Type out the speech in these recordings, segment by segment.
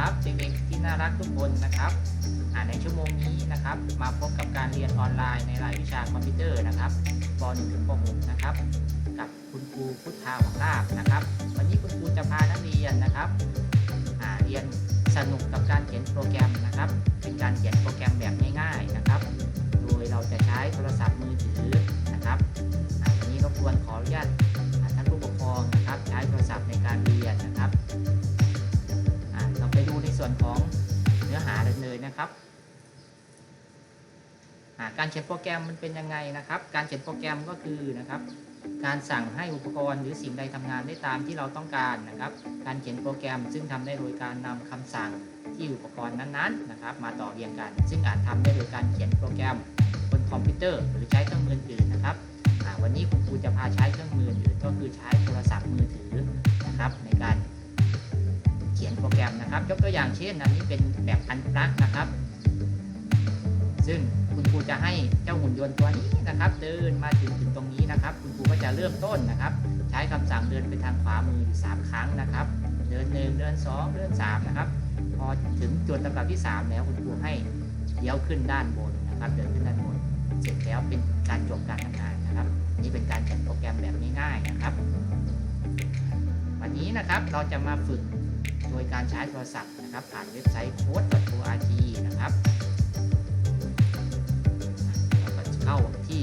ครับเด็กๆที่น่ารักทุกคนนะครับในชั่วโมงนี้นะครับ มาพบกับการเรียนออนไลน์ในรายวิชาคอมพิวเตอร์นะครับป .1 ถึงป .6 นะครับ กับคุณครูพุทธาหวังลาบนะครับ วันนี้คุณครูจะพานักเรียนนะครับอ่าเรียนสนุกกับการเขียนโปรแกรมนะครับ เป็นการเขียนโปรแกรมแบบง่ายๆนะครับ โดยเราจะใช้โทรศัพท์มือถือนะครับวันนี้รบกวนขออนุญาต เนื้อหาเลยนะครับการเขียนโปรแกรมมันเป็นยังไงนะครับ การเขียนโปรแกรมก็คือนะครับ การสั่งให้อุปกรณ์หรือสิ่งใดทำงานได้ตามที่เราต้องการนะครับ การเขียนโปรแกรมซึ่งทำได้โดยการนำคำสั่งที่อุปกรณ์นั้นๆนะครับ มาต่อเรียงกัน ซึ่งอาจทำได้โดยการเขียนโปรแกรมบนคอมพิวเตอร์ หรือใช้เครื่องมืออื่นนะครับวันนี้คุณครูจะพาใช้ นะครับยกตัวอย่างเช่นอันนี้เป็นแบบอันปลักนะครับ ซึ่งคุณครูจะให้เจ้าหุ่นยนต์ตัวนี้นะครับ เดินมาถึงถึงตรงนี้นะครับ คุณครูก็จะเริ่มต้นนะครับ ใช้คำสั่งเดินไปทางขวามืออยู่3ครั้งนะครับ เดิน1เดิน2เดิน3นะครับ พอถึงจุดลำดับที่ 3 แล้วคุณครูให้เลี้ยวขึ้นด้านบนนะครับ เดินขึ้นด้านบน เสร็จแล้วเป็นการจบการทำงานนะครับ นี่เป็นการเขียนโปรแกรมแบบง่ายๆนะครับ วันนี้นะครับเราจะมาฝึก โดยการใช้โทรศัพท์นะครับ ผ่านเว็บไซต์ code.org นะครับเราก็เข้าที่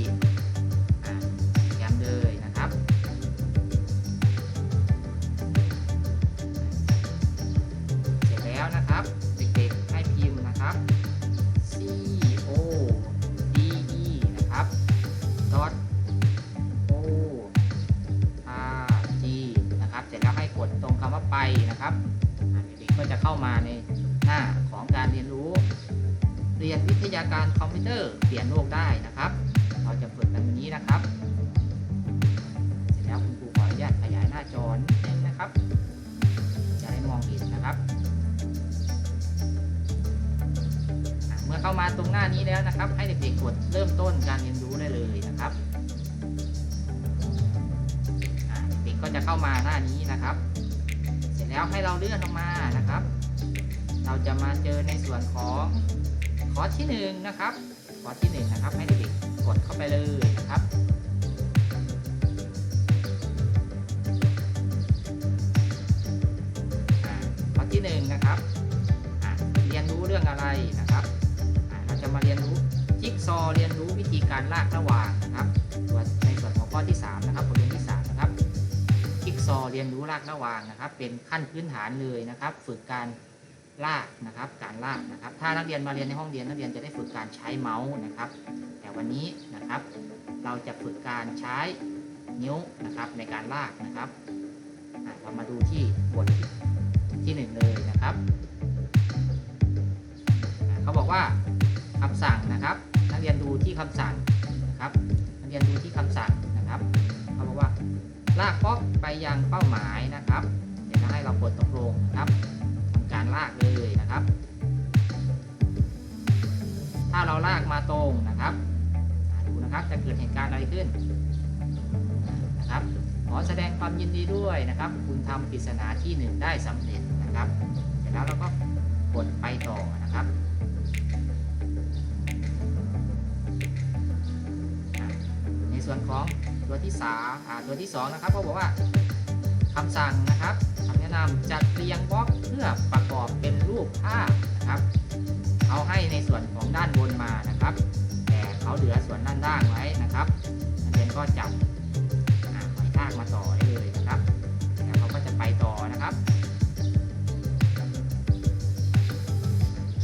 เข้ามาในหน้าของการเรียนรู้ เรียนวิทยาการคอมพิวเตอร์เปลี่ยนโลกได้นะครับ เราจะฝึกกันวันนี้นะครับ เสร็จแล้วคุณครูขออนุญาตขยายหน้าจอนิดนึงนะครับ จะได้มองเห็นนะครับ เมื่อเข้ามาตรงหน้านี้แล้วนะครับ ให้เด็กๆกดเริ่มต้นการเรียนรู้ได้เลยนะครับเด็กก็จะเข้ามาหน้านี้นะครับ เสร็จแล้วให้เราเลื่อนลงมานะครับ เราจะมาเจอในส่วนของคอร์สที่หนึ่งนะครับคอร์สที่หนึ่งนะครับให้เด็กๆกดเข้าไปเลยนะครับอ่าข้อที่หนึ่งนะครับเรียนรู้เรื่องอะไรนะครับเราจะมาเรียนรู้จิ๊กซอเรียนรู้วิธีการลากระหว่างนะครับส่วนในส่วนของข้อที่ 3 นะครับบทเรียนที่3นะครับจิ๊กซอเรียนรู้ลากระหว่างนะครับ เป็นขั้นพื้นฐานเลยนะครับ ฝึกการ ลากนะครับ การลากนะครับ ถ้านักเรียนมาเรียนในห้องเรียนนักเรียนจะได้ฝึกการใช้เมาส์นะครับ แต่วันนี้นะครับ เราจะฝึกการใช้นิ้วนะครับในการลากนะครับเรามาดูที่บทที่หนึ่งเลยนะครับเขาบอกว่าคำสั่งนะครับ นักเรียนดูที่คำสั่งนะครับ นักเรียนดูที่คำสั่งนะครับเขาบอกว่าลากป๊อกไปยังเป้าหมายนะครับ เดี๋ยวจะให้เรากดตกลงนะครับ ลากเลยนะครับ ถ้าเราลากมาตรงนะครับดูนะครับจะเกิดเหตุการณ์อะไรขึ้นนะครับขอแสดงความยินดีด้วยนะครับ คุณทำปริศนาที่หนึ่งได้สำเร็จนะครับ เสร็จแล้วเราก็กดไปต่อนะครับในส่วนของตัวที่สามอ่าตัวที่สองนะครับเขาบอกว่า คำสั่งนะครับคำแนะนำจัดเรียงบล็อกเพื่อประกอบเป็นรูปภาพนะครับ เอาให้ในส่วนของด้านบนมานะครับ แต่เขาเหลือส่วนด้านล่างไว้นะครับนักเรียนก็จับหอยทากมาต่อได้เลยนะครับแล้วเขาก็จะไปต่อนะครับ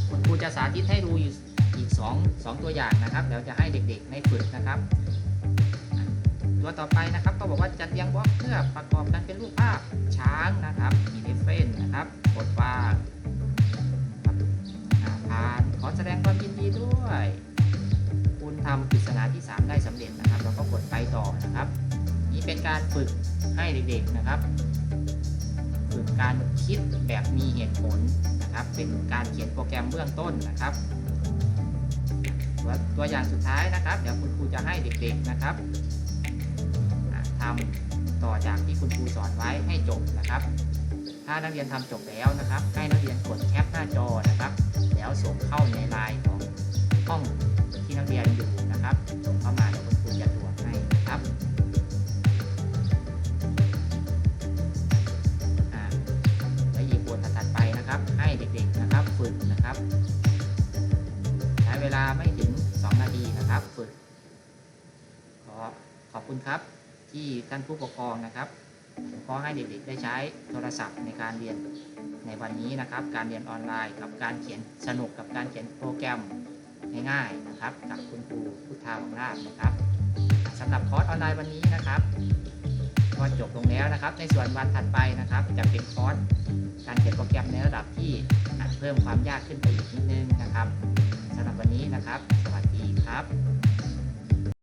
คุณครูจะสาธิตให้ดูอยู่อีก2 2ตัวอย่างนะครับเดี๋ยวจะให้เด็กๆในฝึกนะครับ ตัวต่อไปนะครับก็บอกว่าจัดเรียงบล็อกเพื่อประกอบกันเป็นรูปภาพช้างนะครับมีเดฟเฟนนะครับกดวางครับอ่าผ่านขอแสดงความยินดีด้วย คุณทำปริศนาที่ 3 ได้สำเร็จนะครับเราก็กดไปต่อนะครับ นี่เป็นการฝึกให้เด็กๆนะครับ ฝึกการคิดแบบมีเหตุผลนะครับ เป็นการเขียนโปรแกรมเบื้องต้นนะครับตัวตัวอย่างสุดท้ายนะครับ เดี๋ยวคุณครูจะให้เด็กๆนะครับ อ่าต่อจากที่คุณครูสอนไว้ให้จบนะครับ ถ้านักเรียนทำจบแล้วนะครับ ให้นักเรียนกดแคปหน้าจอนะครับ แล้วส่งเข้าในไลน์ของห้องที่นักเรียนอยู่นะครับ ส่งเข้ามาเดี๋ยวคุณครูจะตรวจให้นะครับแล้วอีกบทถัดไปนะครับ ให้เด็กๆนะครับฝึกนะครับใช้เวลาไม่ถึง 2 นาทีนะครับฝึกขอขอบคุณครับ ที่ท่านผู้ปกครองนะครับขอให้เด็กๆได้ใช้โทรศัพท์ในการเรียนในวันนี้นะครับ การเรียนออนไลน์กับการเขียนสนุกกับการเขียนโปรแกรมง่ายๆนะครับกับคุณครูพุทธาวังราชนะครับสำหรับคอร์สออนไลน์วันนี้นะครับก็จบลงแล้วนะครับ ในส่วนวันถัดไปนะครับ จะเป็นคอร์สการเขียนโปรแกรมในระดับที่เพิ่มความยากขึ้นไปอีกนิดนึงนะครับสำหรับวันนี้นะครับ สวัสดีครับ